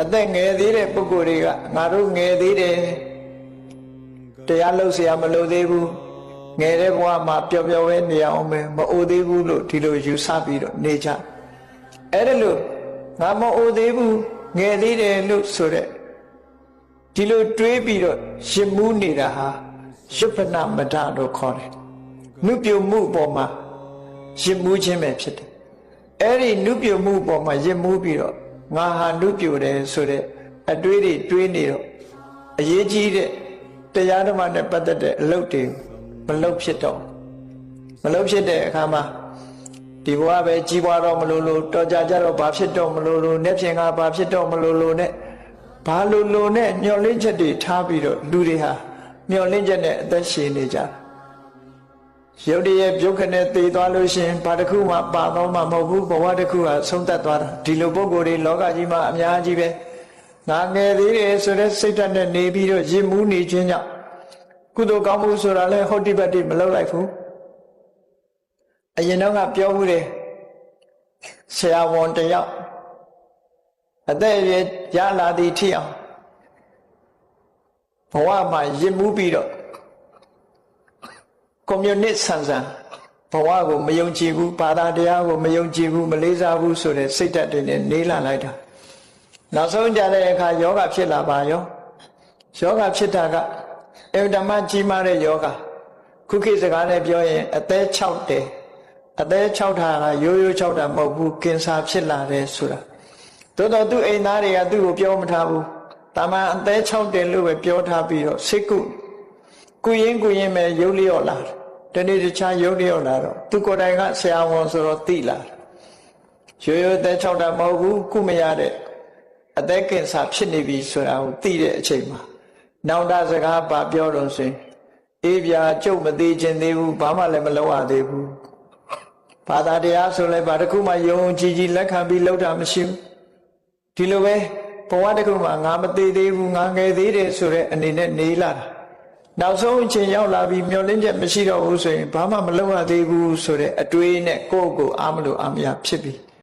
အသက်ငယ်သေးတဲ့ပုဂ္ဂိုလ်တွေကငါတို့ငယ်သေးတယ်တရားလို့เสียမလို့သေးဘူးငယ်တဲ့ဘဝမှာပျော်ပျော်ပဲနေအောင်ပဲမအိုသေးဘူးလို့ဒီလိုယူဆပြီးတော့နေကြအဲ့ဒါလို့ငါမအိုသေးဘူးငယ်သေးတယ်လို့ဆိုတဲ့ဒီလိုတွေးပြီးတော့ရှင်မူးနေတာဟာရှုပ္ပနမဒလို့ခေါ်တယ်နုပြုမှုအပေါ်မှာရှင်မူးခြင်းပဲဖြစ်တယ်အဲ့ဒီနုပြုမှုအပေါ်မှာရင်မူးပြီးတော့ ငါဟာနုပြုတယ်ဆိုတဲ့အတွေးတွေတွေးနေတော့အရေးကြီးတဲ့တရားဓမ္မနဲ့ပတ်သက်တဲ့အလုပ်တွေမလုပ်ဖြစ်တော့မလုပ်ဖြစ်တဲ့အခါမှာဒီဘဝပဲကြီးပွားတော့မလို့လို့တော်ကြကြတော့ဘာဖြစ်တော့မလို့လို့နဲ့ဖြင့်ကဘာဖြစ်တော့မလို့လို့နဲ့ဘာလို့လို့နဲ့မျောလင့်ချက်တွေထားပြီးတော့လူတွေဟာမျောလင့်ချက်နဲ့အသက်ရှင်နေကြတယ် ရုပ်တရက်ပြုတ်ခနဲ့သေသွားလို့ရှရင်ဘာတစ်ခုမှပါတော့မှမဟုတ်ဘူးဘဝတစ်ခုဟာဆုံးသက်သွားတာဒီလိုပုံကိုယ်တွေလောကကြီးမှာအများကြီးပဲငါငယ်သေးတယ်ဆိုတဲ့စိတ်ဓာတ်နဲ့နေပြီးတော့ရင်မူးနေခြင်းကြောင့်ကုသိုလ်ကောင်းမှုဆိုတာလဲဟုတ်တိပတ်တိမလုပ်လိုက်ဘူးအရင်တော့ကပြောမှုတယ်ဆရာဝန်တယောက်အသက်အရွယ်ရလာသည်ထိအောင်ဘဝမှာရင်မူးပြီးတော့ ကွန်မြူနစ်ဆန်ဆန်ဘဝကိုမယုံကြည်ဘူးဘာသာတရားကိုမယုံကြည်ဘူးမလေးစားဘူးဆိုတဲ့စိတ်ဓာတ်တွေနဲ့နေလာလိုက်တာနောက်ဆုံးကြတဲ့အခါယောဂဖြစ်လာပါရောယောဂဖြစ်တာကအင်တမကြီးမားတဲ့ယောဂခုခေတ်စကားနဲ့ပြောရင်အသက်6တယ်အသက်6တာကရိုးရိုး6တာမဟုတ်ဘူးကင်ဆာဖြစ်လာတယ်ဆိုတာသို့တော့သူ့အိမ်သားတွေကသူ့ကိုပြောမထားဘူးတာမန်အသက်6တယ်လို့ပဲပြောထားပြီးတော့စိတ်ကု ကုရင်ကုရင်ပဲရုပ်လျော့လာတယ်တနေ့တခြားရုပ်လျော့လာတော့သူကိုယ်တိုင်ကဆရာဝန်ဆိုတော့သိလာရိုးရိုးအသက်6တာမဟုတ်ဘူးကုမရတဲ့အသက်ကင်ဆာဖြစ်နေပြီဆိုတာကိုသိတဲ့အချိန်မှာနောင်တစကားပါပြောတော့ဆိုရင်အေးပြာကျုပ်မသေးခြင်းသေးဘူးဘာမှလည်းမလုပ်ရသေးဘူးဘာသာတရားဆိုလဲဘာတစ်ခုမှယုံကြည်ကြည်လက်ခံပြီးလုပ်တာမရှိဘူးဒီလိုပဲဘဝတစ်ခုမှငါမသေးသေးဘူးငါငယ်သေးတယ်ဆိုတဲ့အနေနဲ့နေလာတာ နောက်ဆုံးအချိန်ရောက်လာပြီးမျောလင်းချက်မရှိတော့ဘူးဆိုရင်ဘာမှမလုပ်ရသေးဘူးဆိုတဲ့အတွေးနဲ့ကိုယ့်ကိုယ်အားမလို့အားမရဖြစ်ပြီး